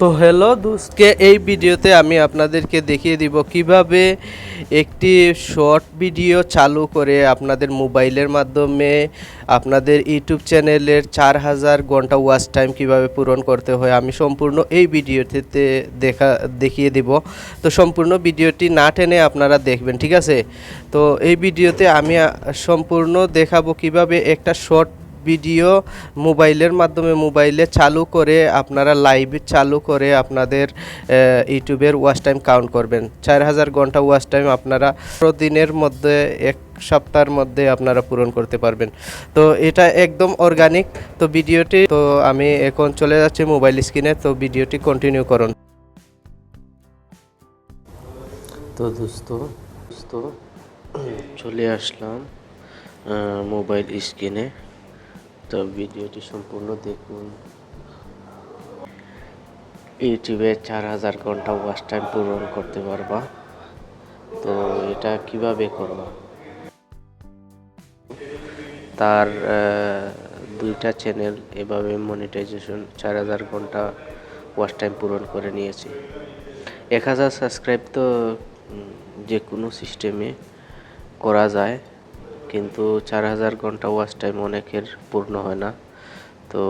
তো হ্যালো দোস্তকে এই ভিডিওতে আমি আপনাদেরকে দেখিয়ে দিব কীভাবে একটি শর্ট ভিডিও চালু করে আপনাদের মোবাইলের মাধ্যমে আপনাদের ইউটিউব চ্যানেলের চার হাজার ঘণ্টা ওয়াচ টাইম কীভাবে পূরণ করতে হয় আমি সম্পূর্ণ এই ভিডিওটিতে দেখা, দেখিয়ে দিব। তো সম্পূর্ণ ভিডিওটি না টেনে আপনারা দেখবেন, ঠিক আছে? তো এই ভিডিওতে আমি সম্পূর্ণ দেখাবো কীভাবে একটা শর্ট ভিডিও মোবাইলের মাধ্যমে মোবাইলে চালু করে আপনারা লাইভ চালু করে আপনাদের ইউটিউবের ওয়াচ টাইম কাউন্ট করবেন। চার হাজার ঘণ্টা ওয়াচ টাইম আপনারা দিনের মধ্যে, এক সপ্তাহের মধ্যে আপনারা পূরণ করতে পারবেন। তো এটা একদম অর্গানিক তো ভিডিওটি, তো আমি এখন চলে যাচ্ছি মোবাইল স্ক্রিনে তো ভিডিওটি কন্টিনিউ করুন। তো দোস্ত দোস্ত, চলে আসলাম মোবাইল স্ক্রিনে তো ভিডিওটি সম্পূর্ণ দেখুন। ইউটিউবে চার হাজার ঘণ্টা ওয়াচ টাইম পূরণ করতে পারবা। তো এটা কীভাবে করবা? তার দুইটা চ্যানেল এভাবে মনিটাইজেশন চার হাজার ঘণ্টা ওয়াচ টাইম পূরণ করে নিয়েছে। এক হাজার সাবস্ক্রাইব তো যে কোনো সিস্টেমে করা যায়। কিন্তু চার হাজার ঘণ্টা ওয়াচ টাইম অনেকের পূর্ণ হয় না। তো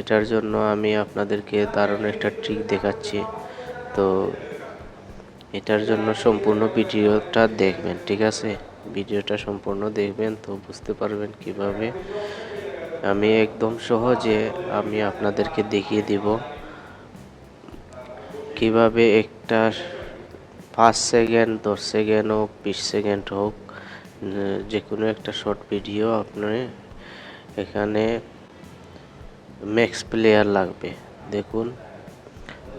এটার জন্য আমি আপনাদেরকে দারুণ একটা ট্রিক দেখাচ্ছি। তো এটার জন্য সম্পূর্ণ ভিডিওটা দেখবেন, ঠিক আছে? ভিডিওটা সম্পূর্ণ দেখবেন তো বুঝতে পারবেন কীভাবে। আমি একদম সহজে আমি আপনাদেরকে দেখিয়ে দিব কীভাবে একটা পাঁচ সেকেন্ড, দশ সেকেন্ড হোক, বিশ সেকেন্ড হোক যে কোনো একটা শর্ট ভিডিও আপনি এখানে ম্যাক্স প্লেয়ার লাগবে। দেখুন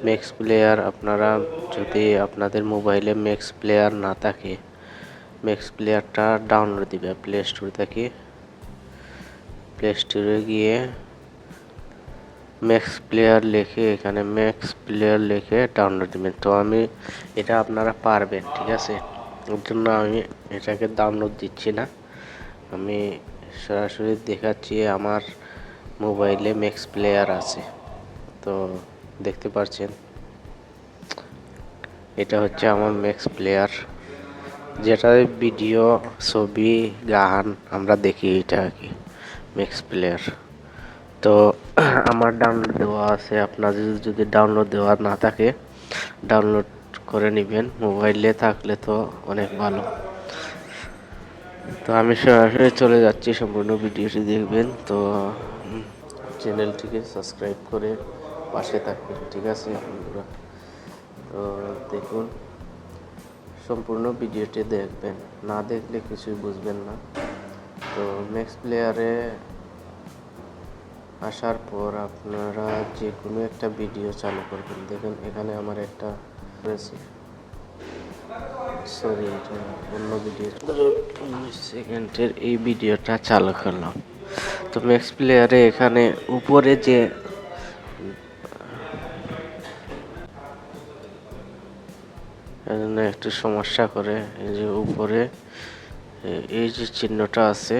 ম্যাক্স প্লেয়ার আপনারা যদি আপনাদের মোবাইলে ম্যাক্স প্লেয়ার না থাকে ম্যাক্স প্লেয়ারটা ডাউনলোড দিবে প্লে স্টোর থেকে। প্লে স্টোরে গিয়ে ম্যাক্স প্লেয়ার লিখে, এখানে ম্যাক্স প্লেয়ার লিখে ডাউনলোড দিবেন। তো আমি, এটা আপনারা পারবেন, ঠিক আছে? ওর জন্য আমি এটাকে ডাউনলোড দিচ্ছি না। আমি সরাসরি দেখাচ্ছি আমার মোবাইলে ম্যাক্স প্লেয়ার আছে। তো দেখতে পাচ্ছেন এটা হচ্ছে আমার ম্যাক্স প্লেয়ার যেটা ভিডিও ছবি, গান, আমরা দেখি এটা আর কি ম্যাক্স প্লেয়ার তো আমার ডাউনলোড দেওয়া আছে। আপনাদের যদি ডাউনলোড দেওয়া না থাকে ডাউনলোড করে নেবেন। মোবাইলে থাকলে তো অনেক ভালো। তো আমি সরাসরি চলে যাচ্ছি, সম্পূর্ণ ভিডিওটি দেখবেন। তো চ্যানেলটিকে সাবস্ক্রাইব করে পাশে থাকবেন, ঠিক আছে আপনারা তো দেখুন, সম্পূর্ণ ভিডিওটি দেখবেন। না দেখলে কিছুই বুঝবেন না। তো নেক্সট প্লেয়ারে আসার পর আপনারা যে কোনো একটা ভিডিও চালু করবেন। দেখুন, এখানে আমার একটা রয়েছে সরি অন্য ভিডিও সেকেন্ডের এই ভিডিওটা চালু করলাম। তো ম্যাক্স প্লেয়ারে এখানে উপরে যে একটু সমস্যা করে, এই যে উপরে, এই যে চিহ্নটা আছে,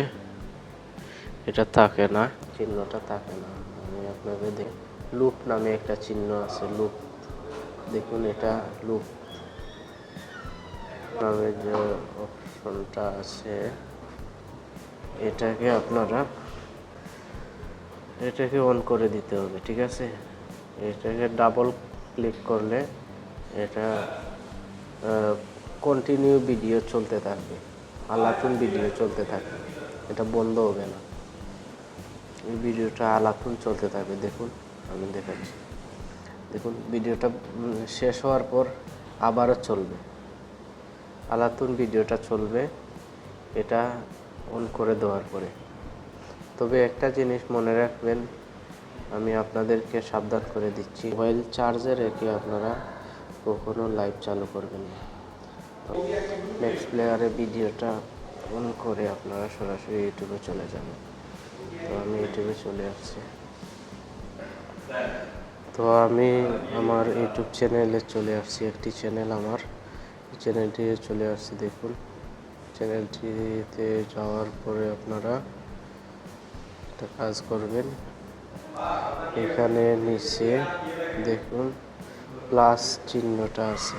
এটা থাকে না। চিহ্নটা থাকে না। আমি আপনাদের দেখ লুপ নামে একটা চিহ্ন আছে লুপ দেখুন, এটা লুপ নামে যে অপশনটা আছে, এটাকে আপনারা, এটাকে অন করে দিতে হবে, ঠিক আছে? এটাকে ডাবল ক্লিক করলে এটা কন্টিনিউ ভিডিও চলতে থাকবে, আলাতুন ভিডিও চলতে থাকবে। এটা বন্ধ হবে না। এই ভিডিওটা আলাতুন চলতে থাকবে। দেখুন, আমি দেখাচ্ছি। দেখুন, ভিডিওটা শেষ হওয়ার পর আবারও চলবে। আলাতুন ভিডিওটা চলবে, এটা অন করে দেওয়ার পরে। তবে একটা জিনিস মনে রাখবেন, আমি আপনাদেরকে সাবধান করে দিচ্ছি। মোবাইল চার্জে রেখে আপনারা কখনো লাইভ চালু করবেন না। নেক্সট প্লেয়ারে ভিডিওটা অন করে আপনারা সরাসরি ইউটিউবে চলে যাবেন। তো আমি ইউটিউবে চলে আসছি। তো আমি আমার ইউটিউব চ্যানেলে চলে আসছি, একটি চ্যানেল আমার। চ্যানেলটি চলে আসছি, দেখুন। চ্যানেলটিতে যাওয়ার পরে আপনারা একটা কাজ করবেন। এখানে নিচে দেখুন, প্লাস চিহ্নটা আছে।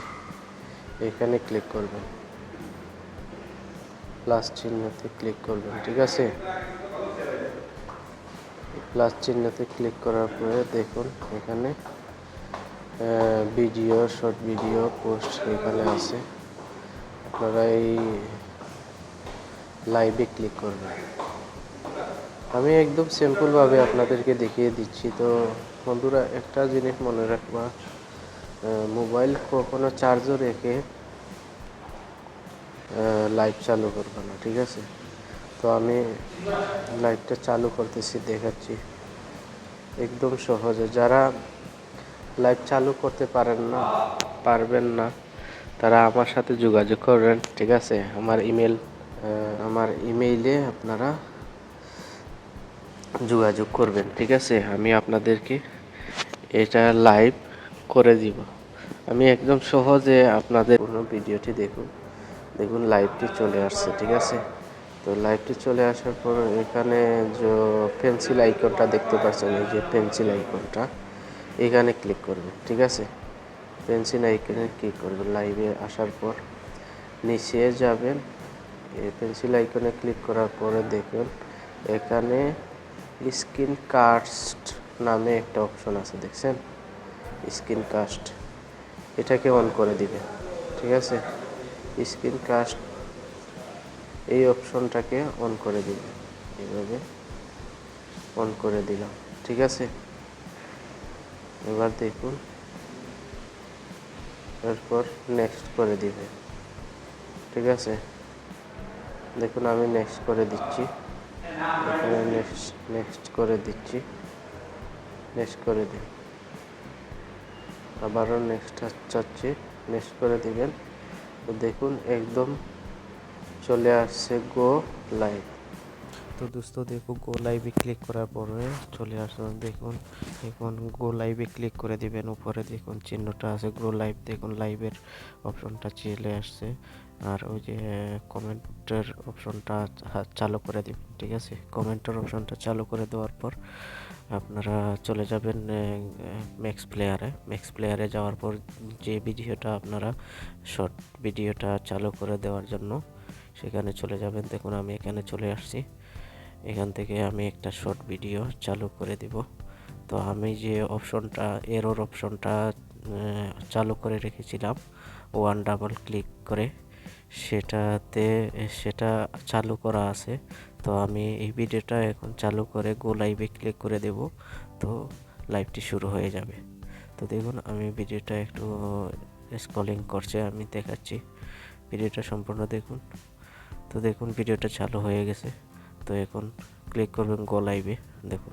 এখানে ক্লিক করবেন। প্লাস চিহ্নতে ক্লিক করবেন, ঠিক আছে? প্লাস চিহ্নতে ক্লিক করার পরে দেখুন এখানে ভিডিও শর্ট ভিডিও পোস্ট এখানে আছে। আপনারা এই লাইভে ক্লিক করবেন। আমি একদম সিম্পলভাবে আপনাদেরকে দেখিয়ে দিচ্ছি। তো বন্ধুরা, একটা জিনিস মনে রাখবা মোবাইল কখনো চার্জও রেখে লাইভ চালু করবে না, ঠিক আছে? তো আমি লাইভটা চালু করতেছি, দেখাচ্ছি। একদম সহজে। যারা লাইভ চালু করতে পারেন না, পারবেন না, তারা আমার সাথে যোগাযোগ করবেন ঠিক আছে? আমার ইমেল আমার ইমেইলে আপনারা যোগাযোগ করবেন, ঠিক আছে? আমি আপনাদেরকে এটা লাইভ করে দিব। আমি একদম সহজে আপনাদের কোনো ভিডিওটি দেখুন দেখুন লাইভটি চলে আসছে, ঠিক আছে? তো লাইভটি চলে আসার পর এখানে যে পেন্সিল আইকনটা দেখতে পাচ্ছেন, এই যে পেন্সিল আইকনটা এখানে ক্লিক করবেন ঠিক আছে? পেন্সিল আইকনে ক্লিক করবেন লাইভে আসার পর নিচে যাবেন, এই পেন্সিল আইকনে ক্লিক করার পরে দেখুন, এখানে স্ক্রিন কাস্ট নামে একটা অপশন আছে, দেখছেন? স্ক্রিন কাস্ট এটাকে অন করে দিবেন ঠিক আছে? স্ক্রিন কাস্ট এই অপশনটাকে অন করে দিবেন এইভাবে অন করে দিলাম। ঠিক আছে? এবার দেখুন। এরপর নেক্সট করে দিবে। ঠিক আছে? দেখুন, আমি নেক্সট করে দিচ্ছি। নেক্সট নেক্সট করে দিচ্ছি। নেক্সট করে দিন আবারও নেক্সট চাচ্ছি। নেক্সট করে দিবেন। দেখুন, একদম চলে আসছে গো লাইভ তো দোস্ত দেখো গো লাইভে ক্লিক করার পরে চলে আসলো দেখুন এখন গো লাইভে ক্লিক করে দিবেন, উপরে দেখুন চিহ্নটা আছে গো লাইভ দেখুন লাইভের অপশনটা চলে আসছে, আর ওই যে কমেন্টের অপশনটা চালু করে দিবেন ঠিক আছে? কমেন্টের অপশনটা চালু করে দেওয়ার পর আপনারা চলে যাবেন ম্যাক্স প্লেয়ারে ম্যাক্স প্লেয়ারে যাওয়ার পর যে ভিডিওটা আপনারা শর্ট ভিডিওটা চালু করে দেওয়ার জন্য সেখানে চলে যাবেন। দেখুন, আমি এখানে চলে আসছি। এখান থেকে আমি একটা শর্ট ভিডিও চালু করে দিব। তো আমি যে অপশনটা এরর অপশনটা চালু করে রেখেছিলাম ওয়ান ডাবল ক্লিক করে, সেটাতে, সেটা চালু করা আছে। তো আমি এই ভিডিওটা এখন চালু করে গো লাইভে ক্লিক করে দেব। তো লাইভটি শুরু হয়ে যাবে। তো দেখুন, আমি ভিডিওটা একটু স্কলিং করছে, আমি দেখাচ্ছি। ভিডিওটা সম্পূর্ণ দেখুন। তো দেখুন ভিডিওটা চালু হয়ে গেছে। তো এখন ক্লিক করবেন গো লাইভে দেখুন।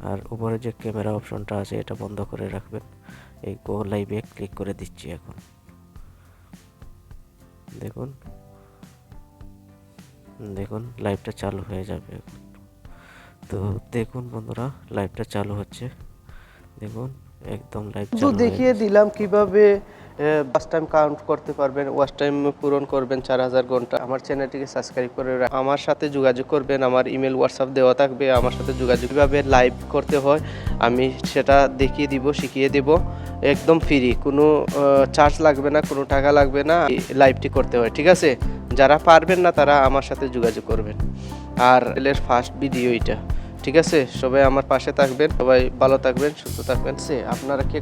আর উপরে যে ক্যামেরা অপশনটা আছে, এটা বন্ধ করে রাখবেন। এই গো লাইভে ক্লিক করে দিচ্ছি এখন। দেখুন। দেখুন লাইভটা চালু হয়ে যাবে এখন। তো দেখুন বন্ধুরা লাইভটা চালু হচ্ছে। দেখুন। একদম লাইভ চালু দেখিয়ে দিলাম কীভাবে ওয়াচ টাইম কাউন্ট করতে পারবেন ওয়াচ টাইম পূরণ করবেন চার হাজার ঘণ্টা। আমার চ্যানেলটিকে সাবস্ক্রাইব করে আমার সাথে যোগাযোগ করবেন আমার ইমেল হোয়াটসঅ্যাপ দেওয়া থাকবে আমার সাথে যোগাযোগ কীভাবে লাইভ করতে হয় আমি সেটা দেখিয়ে দিব শিখিয়ে দিব একদম ফ্রি কোনো চার্জ লাগবে না কোনো টাকা লাগবে না লাইভটি করতে হয় ঠিক আছে? যারা পারবেন না তারা আমার সাথে যোগাযোগ করবেন। আর এর ফার্স্ট ভিডিও এটা। ঠিক আছে? সবাই আমার পাশে থাকবেন, সবাই ভালো থাকবেন, সুস্থ থাকবেন। সে আপনারা কে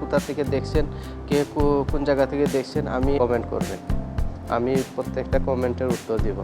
কোথা থেকে দেখছেন, কে কোন জায়গা থেকে দেখছেন, আমি কমেন্ট করবেন। আমি প্রত্যেকটা কমেন্টের উত্তর দিব।